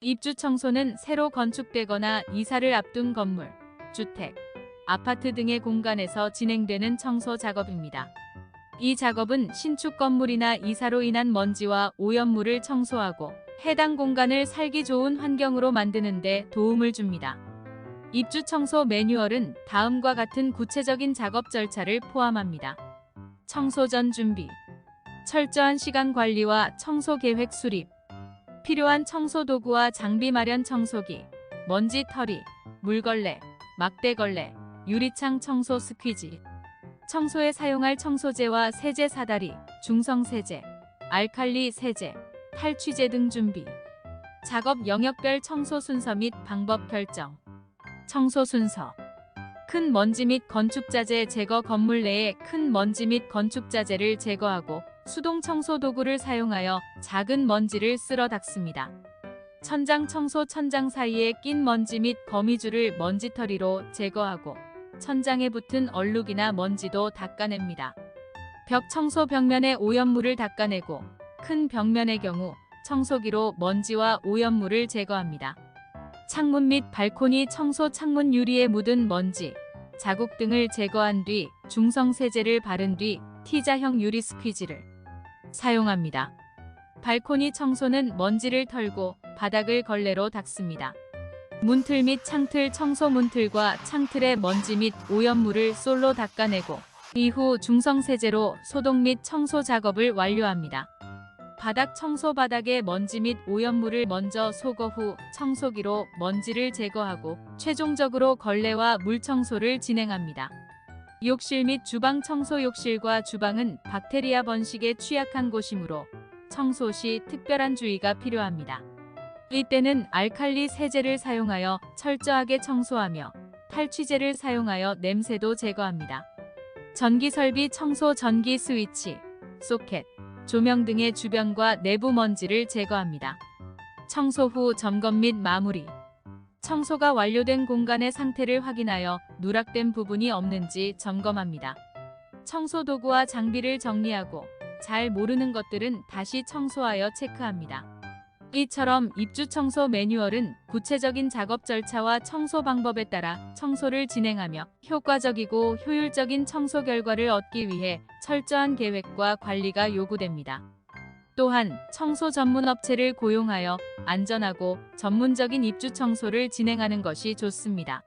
입주 청소는 새로 건축되거나 이사를 앞둔 건물, 주택, 아파트 등의 공간에서 진행되는 청소 작업입니다. 이 작업은 신축 건물이나 이사로 인한 먼지와 오염물을 청소하고 해당 공간을 살기 좋은 환경으로 만드는 데 도움을 줍니다. 입주 청소 매뉴얼은 다음과 같은 구체적인 작업 절차를 포함합니다. 청소 전 준비, 철저한 시간 관리와 청소 계획 수립, 필요한 청소 도구와 장비 마련 청소기, 먼지 털이, 물걸레, 막대걸레, 유리창 청소 스퀴지, 청소에 사용할 청소제와 세제 사다리, 중성 세제, 알칼리 세제, 탈취제 등 준비. 작업 영역별 청소 순서 및 방법 결정. 청소 순서. 큰 먼지 및 건축자재 제거 건물 내에 큰 먼지 및 건축자재를 제거하고 수동 청소 도구를 사용하여 작은 먼지를 쓸어 닦습니다. 천장 청소 천장 사이에 낀 먼지 및 거미줄을 먼지털이로 제거하고 천장에 붙은 얼룩이나 먼지도 닦아냅니다. 벽 청소 벽면의 오염물을 닦아내고 큰 벽면의 경우 청소기로 먼지와 오염물을 제거합니다. 창문 및 발코니 청소 창문 유리에 묻은 먼지, 자국 등을 제거한 뒤 중성 세제를 바른 뒤 T자형 유리 스퀴지를 사용합니다. 발코니 청소는 먼지를 털고 바닥을 걸레로 닦습니다. 문틀 및 창틀 청소 문틀과 창틀의 먼지 및 오염물을 솔로 닦아내고 이후 중성 세제로 소독 및 청소 작업을 완료합니다. 바닥 청소 바닥의 먼지 및 오염물을 먼저 소거 후 청소기로 먼지를 제거하고 최종적으로 걸레와 물 청소를 진행합니다. 욕실 및 주방 청소 욕실과 주방은 박테리아 번식에 취약한 곳이므로 청소 시 특별한 주의가 필요합니다. 이때는 알칼리 세제를 사용하여 철저하게 청소하며 탈취제를 사용하여 냄새도 제거합니다. 전기 설비 청소 전기 스위치, 소켓, 조명 등의 주변과 내부 먼지를 제거합니다. 청소 후 점검 및 마무리. 청소가 완료된 공간의 상태를 확인하여 누락된 부분이 없는지 점검합니다. 청소 도구와 장비를 정리하고 잘 모르는 것들은 다시 청소하여 체크합니다. 이처럼 입주 청소 매뉴얼은 구체적인 작업 절차와 청소 방법에 따라 청소를 진행하며 효과적이고 효율적인 청소 결과를 얻기 위해 철저한 계획과 관리가 요구됩니다. 또한 청소 전문 업체를 고용하여 안전하고 전문적인 입주 청소를 진행하는 것이 좋습니다.